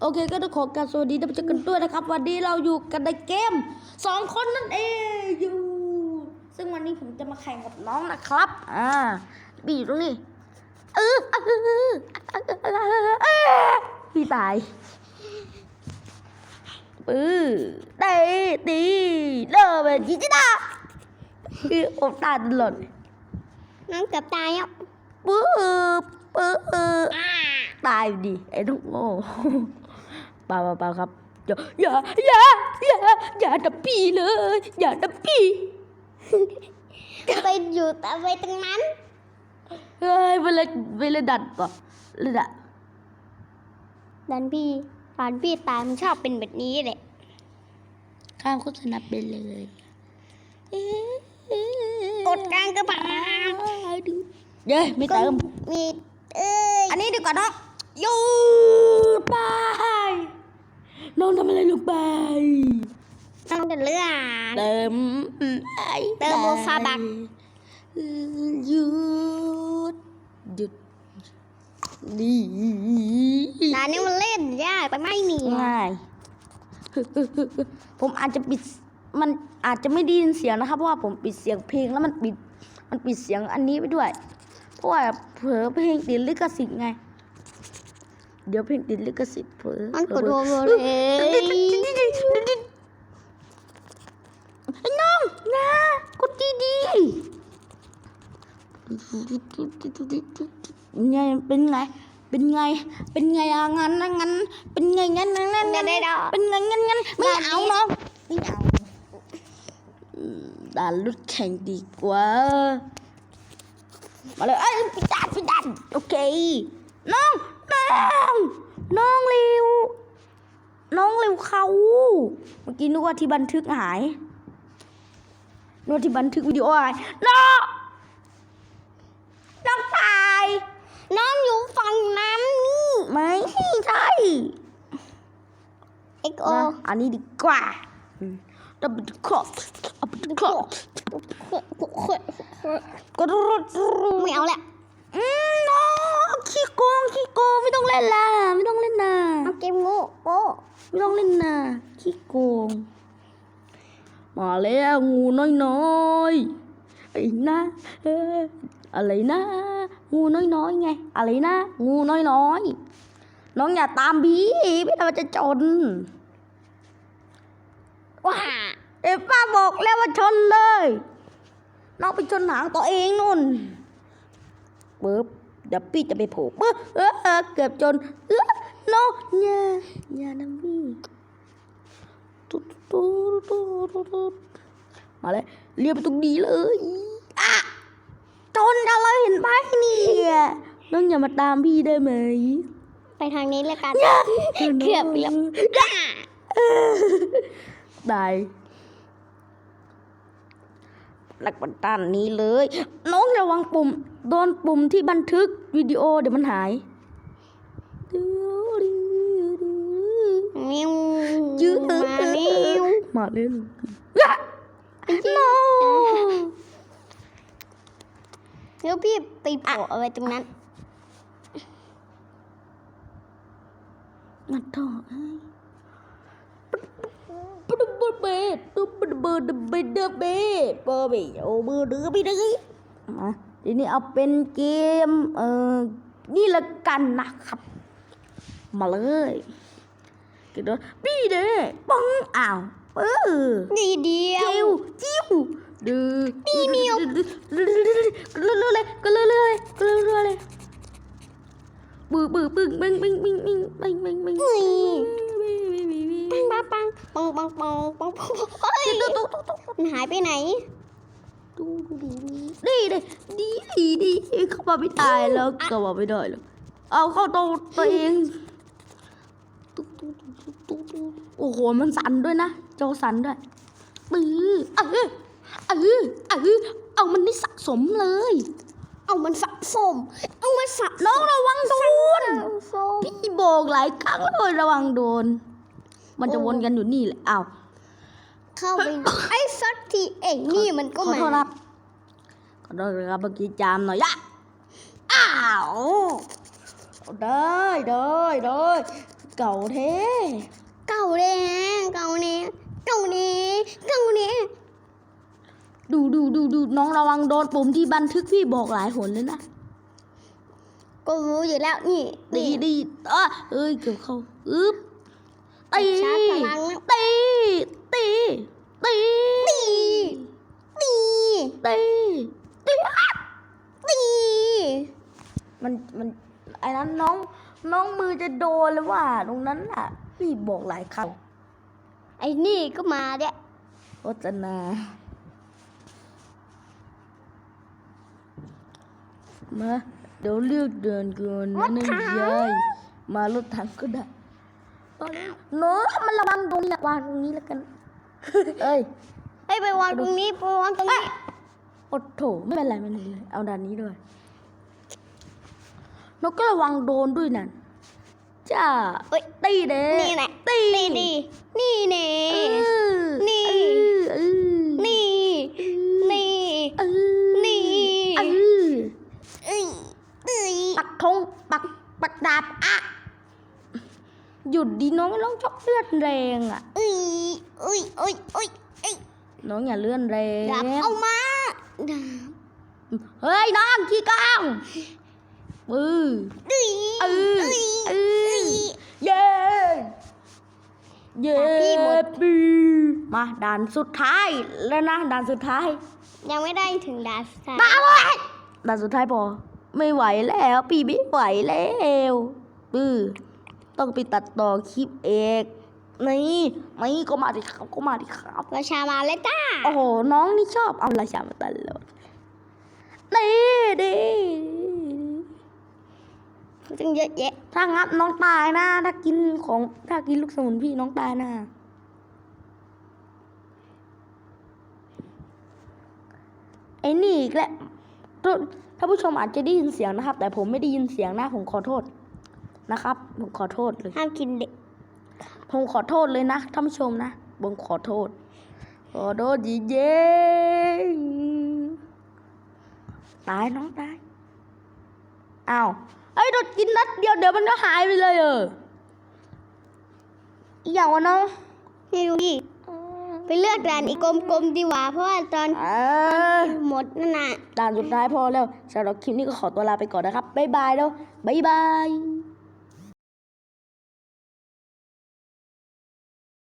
โอเคก็ต้องขอการสวัสดีท่านผู้ชมกันด้วยนะครับ วันนี้เราอยู่กันในเกมสองคนนั่นเองอยู่ ซึ่งวันนี้ผมจะมาแข่งกับน้องนะครับ อ่า บีอยู่ตรงนี้เออเออเออเออพี่ตายปื้อเตะตีเลิกไปจีจิตาคือผมตายตลอดน้องเกือบตายอะปื้อปื้อตายอยู่ดิไอ้ทุกโง่เปล่าเปล่าเปล่าครับอย่าอย่าอย่าอย่าอย่าดับพี่เลย อย่าดับพี่ไปอยู่แต่ไปตรงนั้นเฮ้ยเวลาเวลาดัดก่อนเลยดัดดันพี่ตอนพี่ตายมันชอบเป็นแบบนี้แหละข้ามโฆษณาเป็นเลยกดกลางกระบาดเย้ไม่เติมมีเอ้ยอันนี้ดีกว่าเนาะหยูดไป น้องทำอะไรลงไป ต้องเดินเรือเติมไอเติมโมฟาบักหยุดหยุดดีร้านนี้มันเล่นยากแต่ไม่หนีง่ายผมอาจจะปิดมันอาจจะไม่ได้ยินเสียงนะครับเพราะว่าผมปิดเสียงเพลงแล้วมันปิด มันปิดเสียงอันนี้ไปด้วย เพราะว่าเผลอเพลงติดลิขสิทธิ์ไง เดี๋ยวเพลงติดลิขสิทธิ์เผลอมันกดเผลรัอวๆเลยไอ้น้องนะกดดีดีไงเป็นไง เป็นไง เป็นไงอะงั้นนะงั้น เป็นไงงั้นงั้นงั้นงั้นได้ดอกเป็นไงงั้นงั้นไม่เอาน้องไม่เอาอืมด่านลุดแข่งดีกว่า มาเลยเอ้ยพี่ดันพี่ดันโอเค น้องน้อ งน้องเร็วน้องเร็วเขาเมื่อกี้นึกว่าที่บันทึกหายนึกว่าที่บันทึกวิดีโอหายน้องน้องตายน้องอยู่ฝั่งนั้นนี่ไม่ใช่เอ็กโอนะอันนี้ดีกว่าดับเบิลครอปดับเบิลครอปก็รู้ไม่เอาแหละอืม เล่นละไม่ต้องเล่นนะเอาเกมโง่โอ้ไม่ต้องเล่นนะขี้โกง มาแล้วงูน้อยน้อยๆไอ้นะเอ้ยอะไรนะ งูน้อยน้อยๆไง อะไรนะ งูน้อยน้อยๆน้องอย่าตามพี่พี่เราจะจนว้าเอ้ป้าบอกแล้วว่าชนเลย น้องไปชนหางตัวเองนู่นปึ๊บเดี๋ยวพี่จะไปโผล่ปึ๊บเออเออเกือบชนเออน้องอย่าอย่านะพี่ตุ๊ดตุ๊ดตุ๊ดตุ๊ดตุ๊ดมาเลยเรียกไปตรงนี้เลยอะชนกันเลยเห็นไหมเนี่ยน้องอย่ามาตามพี่ได้ไหมไปทางนี้แล้วกันอย่าเกือบไปแล้วว้าได้ หลักบันตันนี้เลย น้องระวังปุ่ม โดนปุ่มที่บันทึกวิดีโอเดี๋ยวมันหายมิวยื้อมามิวมาเล่นอะโนแล้วพี่ไปโผล่เอาไว้ตรงนั้นงัดท่อไอ้ปดบ เบดตุ๊บเบดเบดเดเบดเบอร์เบดโอเบอร์เดือไปเลยมาทีนี้เอาเป็นเกมเอ่อนี่ละกันนะครับ มาเลยกระโดดปีเด้ปังอ้าวเออดีเดียจิ้ววจิ้วดื้อปีเมีายไปไหนดีเลยดีดีดีเข้ามาไม่ตายแล้วก็มาไม่ได้แล้วเอาเข้าตัวตัวเองโอ้โหมันสั่นด้วยนะโจสั่นด้วยปื้อเออเออเออเอามันนี่สะสมเลย เอามันสะสม เอามันสะน้องระวังโดนสมพี่โบกหลายครั้งเลยระวังโดน มันจะวนกันอยู่นี่แหละอ้าว เข้าไปไอ้สักทีเองนี่มันก็ขอมาโทษครับขอโทษครับเมื่อกี้จามหน่อยละอ้าวได้ได้ได้เก่าเท่เก่าเลยเก่าเนี่ยเก่าเนี่ยเก่าเนี่ยดูดูดูดูน้องระวังโดนปุ่มที่บันทึกพี่บอกหลายหนเลยนะก็รู้อยู่แล้วนี่ดีนี่ดีเออเอ้ยเกือบเข้าอึ๊บตีชาร์จพลังนะตี ตีตีตีตีตีตีตีมันมันไอ้นั้นน้องน้องมือจะโดนเลยว่าตรงนั้นอะพี่บอกหลายครั้งไอ้นี่ก็มาเด้โฆษณามาเดี๋ยวเลือกเดินเกินนะนายยายมารถถังก็ได้เนาะมันระวังตรงนี้วางตรงนี้แล้วกัน เอ้ยเฮ้ยไปวางตรงนี้ไปวางตรงนี้โอดโถไม่เป็นไรไม่เป็นไรเอาด้านนี้ด้วยนกก็ระวังโดนด้วยนั่นจ้าเอ้ยตีเด้นี่แหละตีนี่นี่นี่เน่เออนี่เออนี่นี่เออนี่เออเอ้ยเอ้ยปักธงปักปักดาบอะหยุดดีน้องน้องชอบเลือดแรงอะเอ้ยเอ้ยเอ้ยเอ้ยเอ้ยน้องอย่าเลื่อนแรงดาบเอามาดาบเฮ้ยน้องขี้กองปือเอ้ยเออเอ้ยเอเอ้อยเย้เย้ดาบพี่หมดปีมาด่านสุดท้ายแล้วนะด่านสุดท้าย ยังไม่ได้ถึงดาบสามมาเลยด่านสุดท้ายพอไม่ไหวแล้วปีไม่ไหวแล้วปือต้องไปตัดต่อคลิปเอก นี่ไม่ก็มาดิครับก็มาดิครับราชามาเลยจ้าโอ้โหน้องนี่ชอบเอาราชามาตลอดนี่ดิตั้งเยอะแยะถ้างับน้องตายนะ ถ้ากินของถ้ากินลูกสมุนพี่น้องตายนะไอ้นี่อีกแล้วทุถ้าผู้ชมอาจจะได้ยินเสียงนะครับ แต่ผมไม่ได้ยินเสียงนะผมขอโทษนะครับ ผมขอโทษเลยห้ามกินเด็ก ผมขอโทษเลยนะท่านผู้ชมนะผมขอโทษขอโทษจริงๆตายน้องตายอ้าวไอ้ยโดนกินนัดเดียวเดี๋ยวมันก็หายไปเลยเอออีกอย่างวะน้องไม่รู้ดิไปเลือกด่านอีกกลมๆดีกว่าเพราะว่าตอนเออหมดนั่นน่ะด่านสุดท้ายพอแล้วสำหรับคลิปนี้ก็ขอตัวลาไปก่อนนะครับ บ๊ายบายแล้วบ๊ายบาย